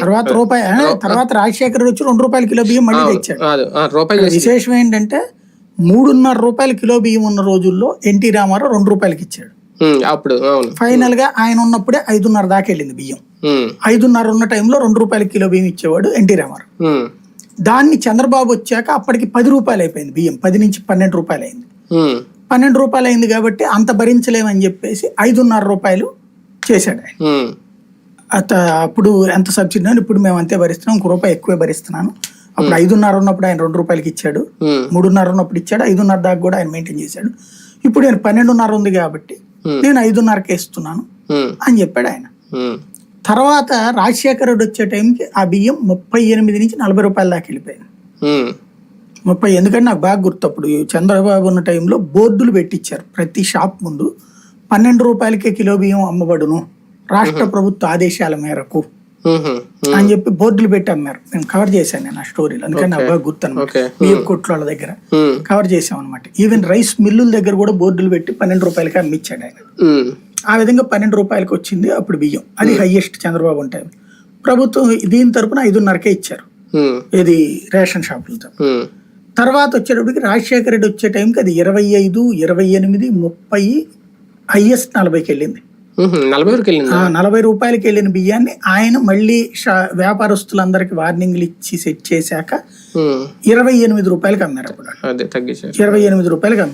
తర్వాత రూపాయి తర్వాత రాజశేఖర్ వచ్చి రెండు రూపాయల కిలో బియ్యం మళ్ళీ తెచ్చాడు. విశేషం ఏంటంటే మూడున్నర రూపాయల కిలో బియ్యం ఉన్న రోజుల్లో ఎన్టీ రామారావు రెండు రూపాయలకి ఇచ్చాడు. అప్పుడు ఫైనల్గా ఆయన ఉన్నప్పుడే ఐదున్నర దాకా వెళ్ళింది బియ్యం. ఐదున్నర ఉన్న టైంలో రెండు రూపాయల కిలో బియ్యం ఇచ్చేవాడు ఎన్టీ రామారావు. దాన్ని చంద్రబాబు వచ్చాక అప్పటికి పది రూపాయలు అయిపోయింది బియ్యం. పది నుంచి పన్నెండు రూపాయలు అయింది. పన్నెండు రూపాయలు అయింది కాబట్టి అంత భరించలేమని చెప్పేసి ఐదున్నర రూపాయలు చేశాడు ఆయన. అత అప్పుడు ఎంత సబ్సిడీ అని ఇప్పుడు మేము అంతే భరిస్తున్నాం. ఇంకో రూపాయి ఎక్కువే భరిస్తున్నాను. అప్పుడు ఐదున్నర ఉన్నప్పుడు ఆయన రెండు రూపాయలకి ఇచ్చాడు. మూడున్నర ఉన్నప్పుడు ఇచ్చాడు. ఐదున్నర దాకా కూడా ఆయన మెయింటైన్ చేశాడు. ఇప్పుడు నేను పన్నెండున్నర ఉంది కాబట్టి. నేను ఐదున్నరకే ఇస్తున్నాను అని చెప్పాడు ఆయన. తర్వాత రాజశేఖర రెడ్డి వచ్చే టైంకి ఆ బియ్యం ముప్పై ఎనిమిది నుంచి నలభై రూపాయల దాకా వెళ్ళిపోయింది. ఉమ్, ముప్పై ఎందుకంటే నాకు బాగా గుర్తు అప్పుడు చంద్రబాబు ఉన్న టైంలో బోర్డులు పెట్టించారు ప్రతి షాప్ ముందు పన్నెండు రూపాయలకే కిలో బియ్యం అమ్మబడును. రాష్ట్ర ప్రభుత్వ ఆదేశాల మేరకు అని చెప్పి బోర్డులు పెట్టి అమ్మారు నేను కవర్ చేశాను నేను ఆ స్టోరీలో అందుకని బాగా గుర్తు అనమాట బియ్యం కొట్ల దగ్గర కవర్ చేసాం అనమాట ఈవెన్ రైస్ మిల్లుల దగ్గర కూడా బోర్డులు పెట్టి పన్నెండు రూపాయలకి అమ్మిచ్చాడు ఆయన. ఆ విధంగా పన్నెండు రూపాయలకి వచ్చింది అప్పుడు బియ్యం. అది హైయెస్ట్ చంద్రబాబు ఉంటాయి. ప్రభుత్వం దీని తరపున ఐదున్నరకే ఇచ్చారు. ఇది రేషన్ షాపులతో. తర్వాత వచ్చేటప్పటికి రాజశేఖర రెడ్డి వచ్చే టైంకి అది ఇరవై ఐదు ఇరవై ఎనిమిది ముప్పై హైయెస్ట్ నలభైకి వెళ్ళింది. నలభై రూపాయలకి వెళ్ళిన బియ్యాన్ని ఆయన మళ్ళీ వ్యాపారస్తులందరికీ వార్నింగ్లు ఇచ్చి సెట్ చేశాక ఇరవై ఎనిమిది రూపాయలకి అమ్మారు అప్పుడు ఇరవై ఎనిమిది రూపాయలకి అమ్మారు.